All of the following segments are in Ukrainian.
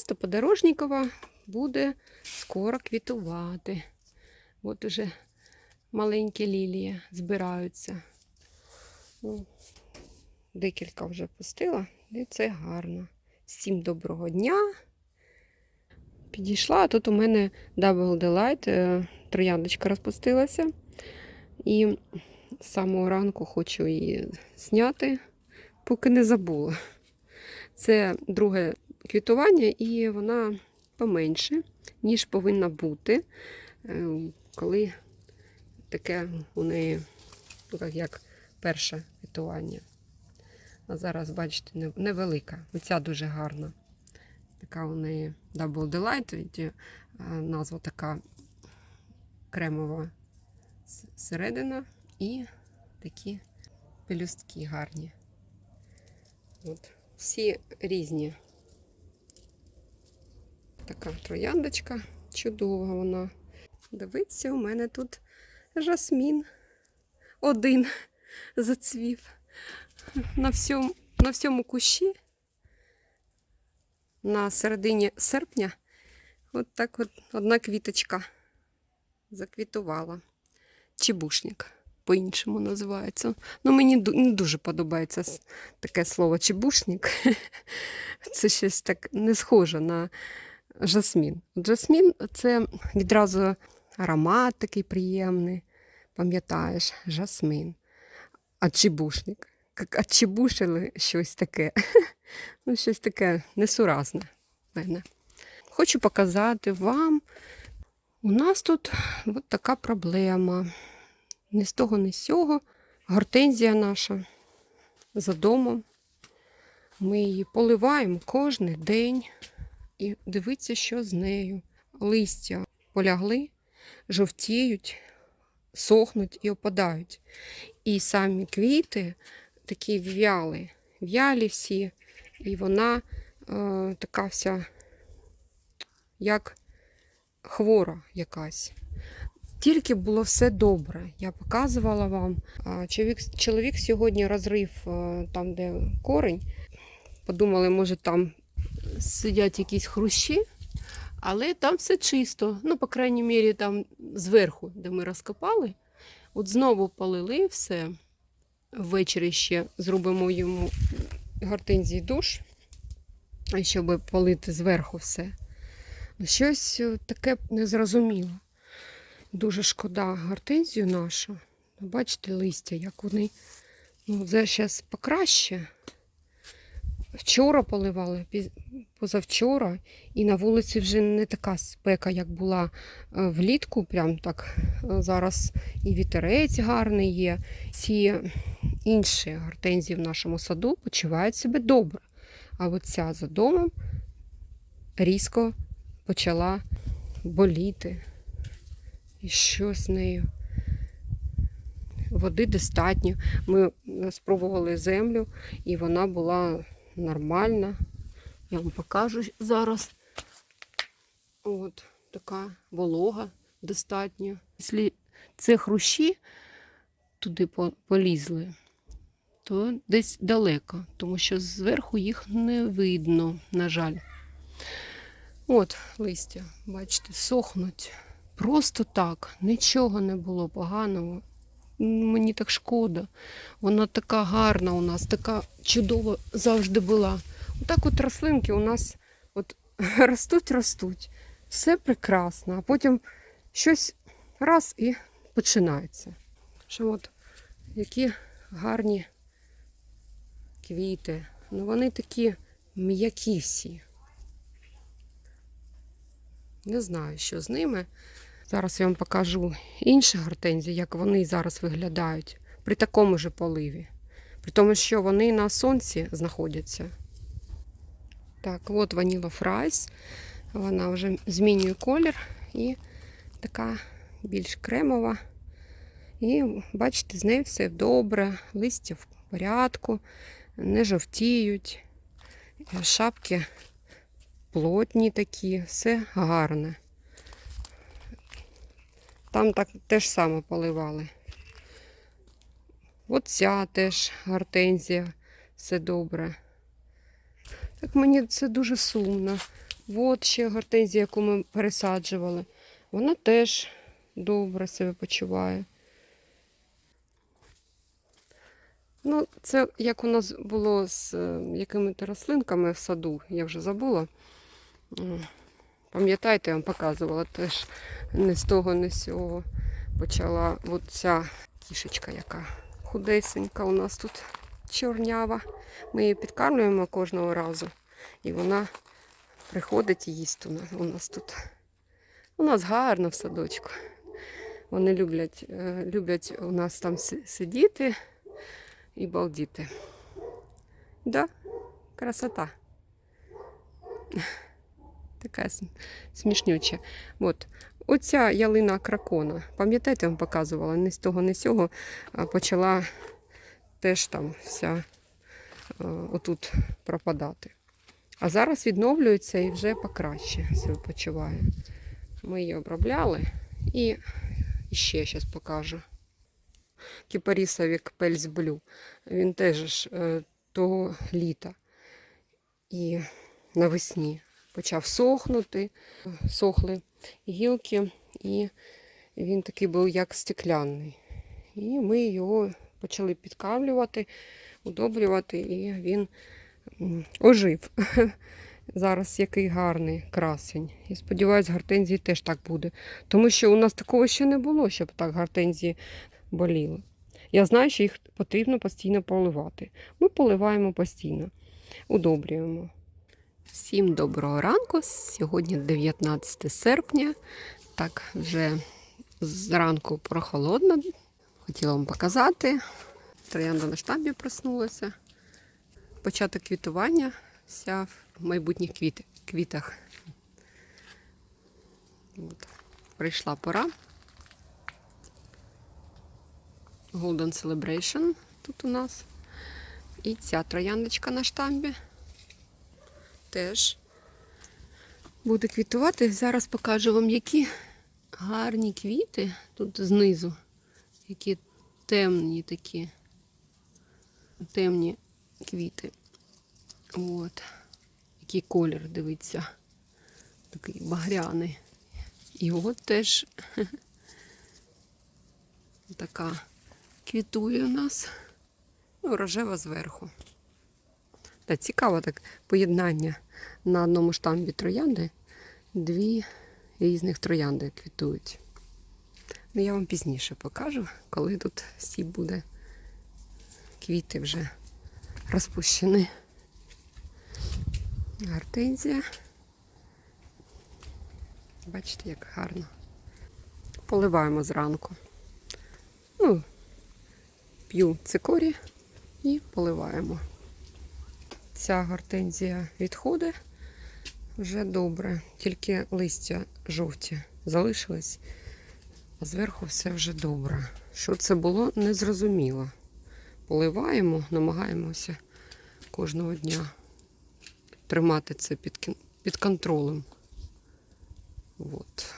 Просто подорожникова буде скоро квітувати. От уже маленькі лілії збираються. Ну, декілька вже пустила, і це гарно. Всім доброго дня. Підійшла, а тут у мене Double Delight, е, трояндочка розпустилася. І з самого ранку хочу її зняти, поки не забула. Це друге квітування, і вона поменше, ніж повинна бути, е, коли таке у неї як- перше квітування. А зараз, бачите, невелика. Оця дуже гарна. Така у неї Double Delight, е, назва така кремова середина і такі пелюстки гарні. От. Всі різні. Така трояндочка чудова вона. Дивіться, у мене тут жасмін один зацвів на всьому, на всьому кущі. На середині серпня от так от одна квіточка заквітувала. Чебушник по-іншому називається. Ну, мені не дуже подобається таке слово чебушник. Це щось так не схоже на жасмін. Жасмін це відразу аромат такий приємний. Пам'ятаєш, жасмин. А чебушник. Як отчебушили щось таке. Ну, щось таке несуразне в мене. Хочу показати вам. У нас тут от така проблема. Ні з того, ні з сього. Гортензія наша за домом. Ми її поливаємо кожен день. І дивіться, що з нею. Листя полягли, жовтіють, сохнуть і опадають. І самі квіти такі в'яли, в'ялі всі, і вона е, така вся, як хвора якась. Тільки було все добре. Я показувала вам. Чоловік, чоловік сьогодні розрив е, там, де корень. Подумали, може, там сидять якісь хрущі, але там все чисто. Ну, по крайній мірі, там зверху, де ми розкопали. От знову полили все. Ввечері ще зробимо йому гортензії душ, щоб полити зверху все. Щось таке незрозуміле. Дуже шкода гортензію нашу. Бачите, листя, як вони ну, зараз покраще. Вчора поливали, позавчора, і на вулиці вже не така спека, як була е, влітку. Прям так е, зараз і вітерець гарний є. Ці інші гортензії в нашому саду почувають себе добре. А от ця за домом різко почала боліти. І що з нею? Води достатньо. Ми е, спробували землю, і вона була нормальна. Я вам покажу зараз. От така волога достатньо. Якщо це хрущі туди полізли, то десь далеко, тому що зверху їх не видно, на жаль. От листя, бачите, сохнуть. Просто так, нічого не було поганого. Мені так шкода. Вона така гарна у нас, така чудова завжди була. Отак от рослинки у нас от ростуть, ростуть. Все прекрасно, а потім щось раз і починається. Що от які гарні квіти. Ну вони такі м'які всі. Не знаю, що з ними. Зараз я вам покажу інші гортензії, як вони зараз виглядають при такому ж поливі. При тому, що вони на сонці знаходяться. Так, от Ваніла Фрайс. Вона вже змінює колір і така більш кремова. І бачите, з нею все добре, листя в порядку, не жовтіють, шапки плотні такі, все гарне. Там так теж саме поливали. От ця теж гортензія, все добре. Так мені це дуже сумно. От ще гортензія, яку ми пересаджували. Вона теж добре себе почуває. Ну, це як у нас було з е, якими-то рослинками в саду, я вже забула. Пам'ятаєте, я вам показувала теж не з того, не з цього почала от ця кішечка, яка худесенька у нас тут чорнява. Ми її підкармлюємо кожного разу. І вона приходить і їсть у нас, у нас тут. У нас гарно в садочку. Вони люблять, е, люблять у нас там сидіти і балдіти. Да, красота. Така смішнюча. От. Оця ялина кракона, пам'ятаєте, я вам показувала, не з того, не з цього почала теж там вся е, отут пропадати. А зараз відновлюється і вже покраще себе почуває. Ми її обробляли і ще зараз покажу. Кіпарісовік Пельс. Він теж е, того літа і навесні почав сохнути, сохли гілки, і він такий був як стекляний. І ми його почали підкавлювати, удобрювати, і він ожив. Зараз який гарний красень. І сподіваюсь, гортензії теж так буде. Тому що у нас такого ще не було, щоб так гортензії боліли. Я знаю, що їх потрібно постійно поливати. Ми поливаємо постійно, удобрюємо. Всім доброго ранку. Сьогодні 19 серпня. Так, вже зранку прохолодно. Хотіла вам показати. Троянда на штамбі проснулася. Початок квітування вся в майбутніх квіт, квітах. От. Прийшла пора. Golden Celebration тут у нас. І ця трояндочка на штамбі теж буде квітувати. Зараз покажу вам, які гарні квіти тут знизу. Які темні такі. Темні квіти. От. Який колір, дивіться. Такий багряний. І от теж така квітує у нас. Ну, рожева зверху. Та цікаво так поєднання на одному штамбі троянди. Дві різних троянди квітують. Ну, я вам пізніше покажу, коли тут всі буде квіти вже розпущені. Гортензія. Бачите, як гарно. Поливаємо зранку. Ну, п'ю цикорі і поливаємо. Ця гортензія відходить вже добре, тільки листя жовті залишились, зверху все вже добре. Що це було, незрозуміло. Поливаємо, намагаємося кожного дня тримати це під, під контролем. От.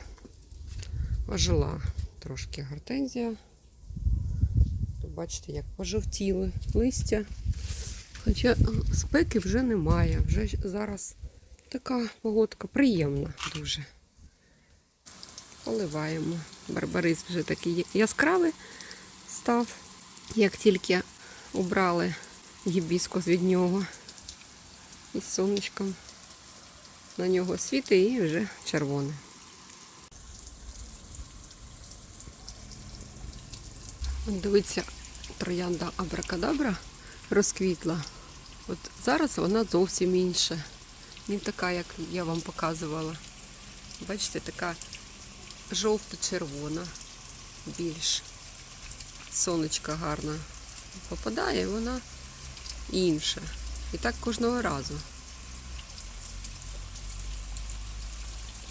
Ожила трошки гортензія. Бачите, як пожовтіли листя. Хоча спеки вже немає. Вже зараз така погодка приємна дуже. Поливаємо. Барбарис вже такий яскравий став. Як тільки убрали гібіскус від нього із сонечком. На нього світи і вже червоне. От Дивіться, троянда Абракадабра розквітла. От зараз вона зовсім інша. Не така, як я вам показувала. Бачите, така жовто-червона, більш сонечка гарна попадає, вона інша. І так кожного разу.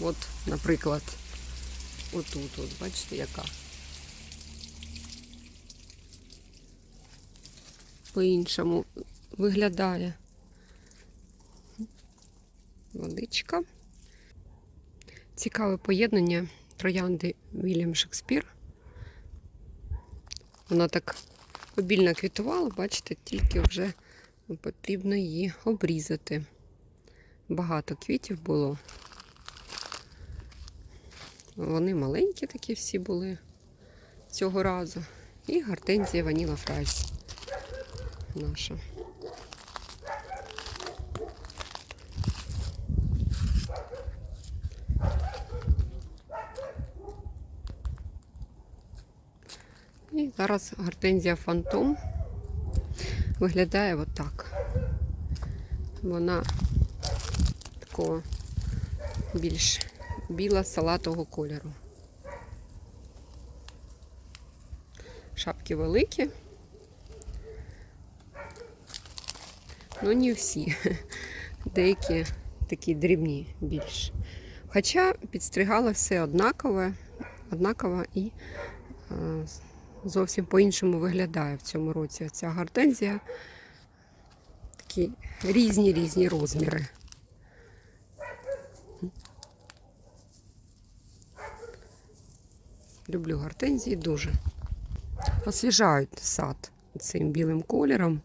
От, наприклад, отут, от, бачите, яка. По-іншому виглядає. Водичка. Цікаве поєднання троянди Вільям Шекспір. Вона так обільно квітувала, бачите, тільки вже потрібно її обрізати. багато квітів було. Вони маленькі такі всі були цього разу. І гортензія Ваніла Фрайс наша. І зараз гортензія Фантом виглядає отак. Вона такого більш біла салатового кольору. Шапки великі. Ну, не всі. Деякі такі дрібні більш. Хоча підстригала все однакове, однаково і е, зовсім по-іншому виглядає в цьому році ця гортензія. Такі різні різні розміри. Люблю гортензії дуже. Освіжають сад цим білим кольором.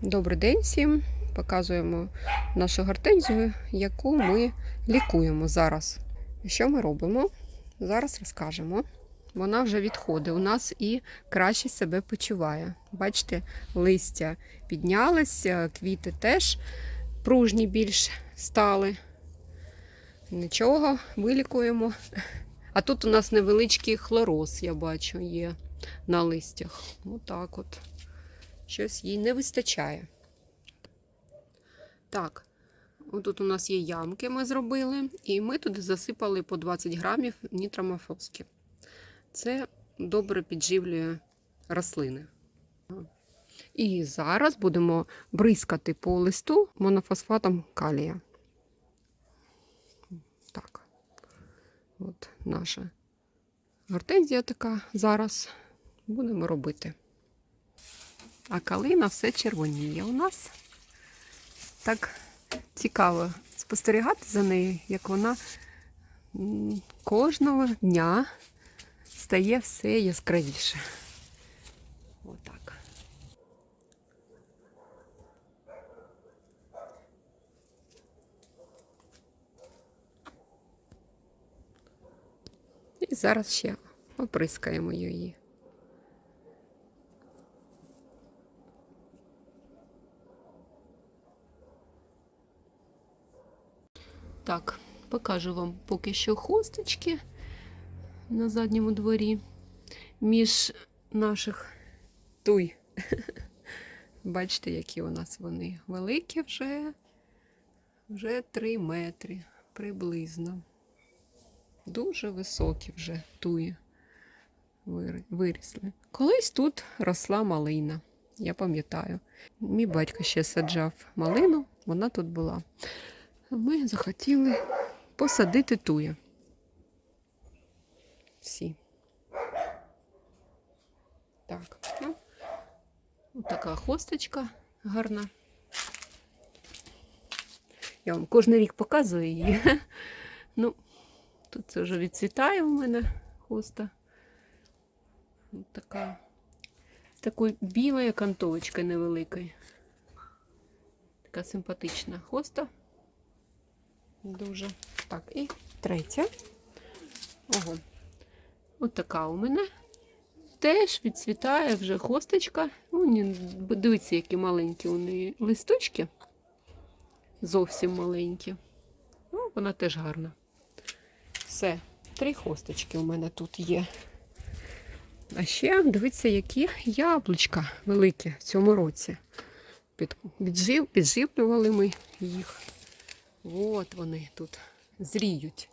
Добрий день всім. Показуємо нашу гортензію, яку ми лікуємо зараз. Що ми робимо? Зараз розкажемо. Вона вже відходить у нас і краще себе почуває. Бачите, листя піднялися, квіти теж пружні більш стали. Нічого, вилікуємо. А тут у нас невеличкий хлороз, я бачу, є на листях. Отак от. Щось їй не вистачає. Так, отут у нас є ямки, ми зробили, і ми туди засипали по 20 грамів нітромофоски. Це добре підживлює рослини. І зараз будемо бризкати по листу монофосфатом калія. Так. От наша гортензія така зараз будемо робити. А калина все червоніє у нас. Так цікаво спостерігати за нею, як вона кожного дня стає все яскравіше. Отак. І зараз ще оприскаємо її. Так, покажу вам поки що хусточки на задньому дворі між наших туй. Бачите, які у нас вони великі вже, вже 3 метри приблизно. Дуже високі вже туї вирісли. Колись тут росла малина, я пам'ятаю. Мій батько ще саджав малину, вона тут була. Ми захотіли посадити туї. Всі. Так, ну, така хосточка гарна. Я вам кожен рік показую її. Ну, тут це вже відцвітає у мене хоста. От така. З такою білою окантовочкою невеликою. Така симпатична хоста. Дуже. Так, і третя. Ого. От така у мене. Теж відцвітає вже хосточка. Ну, дивіться, які маленькі у неї листочки. Зовсім маленькі. Ну, вона теж гарна. Все, три хосточки у мене тут є. А ще дивіться, які яблучка великі в цьому році. Піджив, підживлювали ми їх. От вони тут зріють.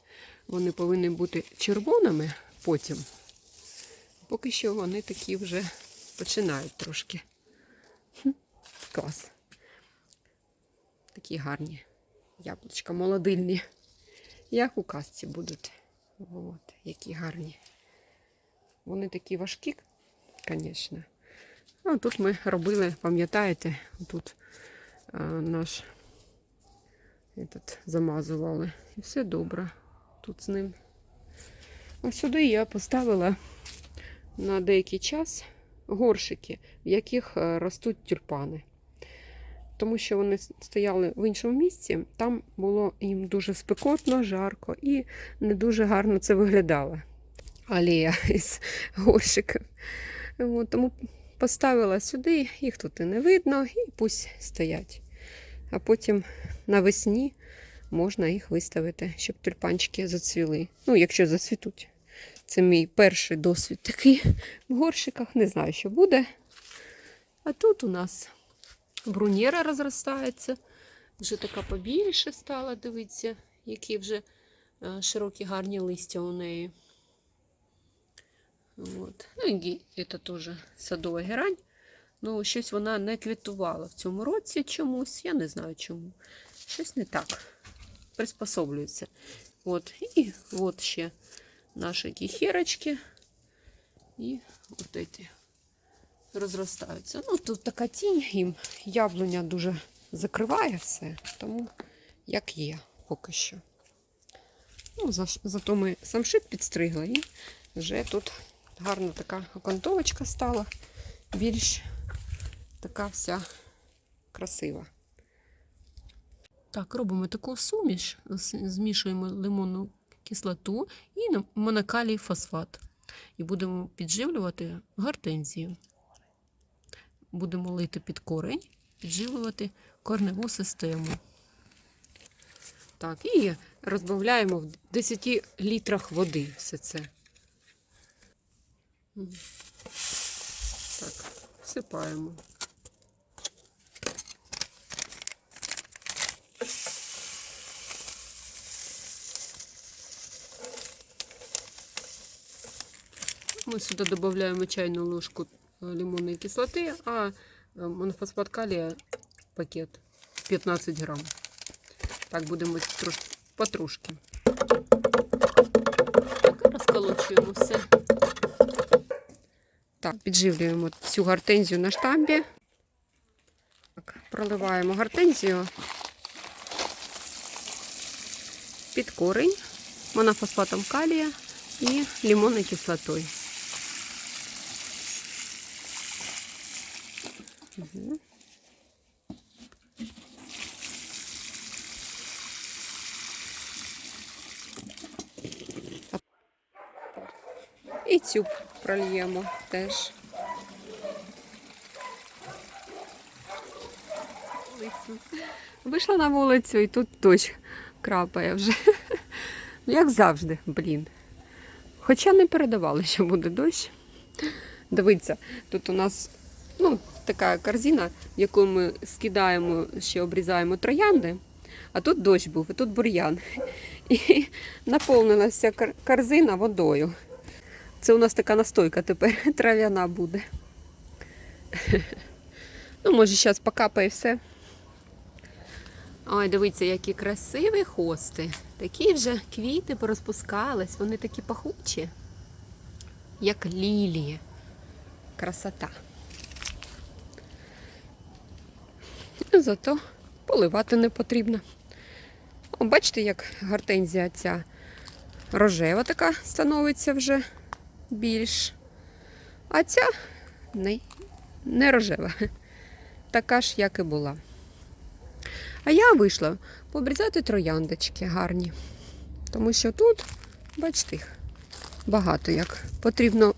Вони повинні бути червоними потім. Поки що вони такі вже починають трошки. Клас. Такі гарні яблучка молодильні. Як у казці будуть. От, які гарні. Вони такі важкі, звісно. Ну, тут ми робили, пам'ятаєте, тут а, наш этот, замазували. І все добре тут з ним. Ось сюди я поставила на деякий час горшики, в яких е, ростуть тюльпани. тому що вони стояли в іншому місці, там було їм дуже спекотно, жарко і не дуже гарно це виглядало. Алія із горщиків. Тому поставила сюди, їх тут і не видно, і пусть стоять. А потім навесні можна їх виставити, щоб тюльпанчики зацвіли. Ну, якщо зацвітуть. Це мій перший досвід такий в горщиках. Не знаю, що буде. А тут у нас брунєра розростається. Вже така побільше стала, дивіться, які вже е, широкі гарні листя у неї. От. Ну, і це теж садова герань. Ну, щось вона не квітувала в цьому році чомусь. Я не знаю чому. Щось не так. Приспособлюється. От. І от ще наші кіхерочки. І от ці розростаються. Ну, тут така тінь їм. Яблуня дуже закриває все, тому як є поки що. Ну, за, зато ми самшит підстригли і вже тут гарна така окантовочка стала. Більш така вся красива. Так, робимо таку суміш, змішуємо лимонну кислоту і монокалій фосфат. І будемо підживлювати гортензію. Будемо лити під корень, підживлювати корневу систему. Так, і розбавляємо в 10 літрах води все це. Так, всипаємо. Ми сюди додаємо чайну ложку е, лимонної кислоти, а е, монофосфат калія пакет 15 грам. Так, будемо трош... потрошки. Так, розколочуємо все. Так, підживлюємо цю гортензію на штамбі. Так, проливаємо гортензію під корень монофосфатом калія і лимонною кислотою. І цю прольємо теж. Вийшла на вулицю і тут дощ крапає вже. Ну, Як завжди, блін. Хоча не передавали, що буде дощ. Дивіться, тут у нас ну, така корзина, яку ми скидаємо, ще обрізаємо троянди, а тут дощ був, і тут бур'ян. І наповнилася корзина водою. Це у нас така настойка тепер трав'яна буде. Ну, може, зараз покапає все. Ой, дивіться, які красиві хости. Такі вже квіти порозпускались, вони такі пахучі, як лілії. Красота. Зато поливати не потрібно. О, бачите, як гортензія ця рожева така становиться вже більш. А ця не, не рожева. Така ж, як і була. А я вийшла пообрізати трояндочки гарні. Тому що тут, бачите, їх багато як потрібно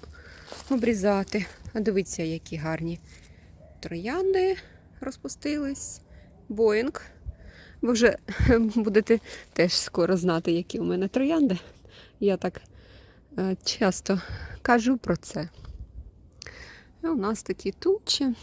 обрізати. А дивіться, які гарні троянди розпустились. Боїнг. Ви вже будете теж скоро знати, які у мене троянди. Я так часто кажу про це. І у нас такі тучі.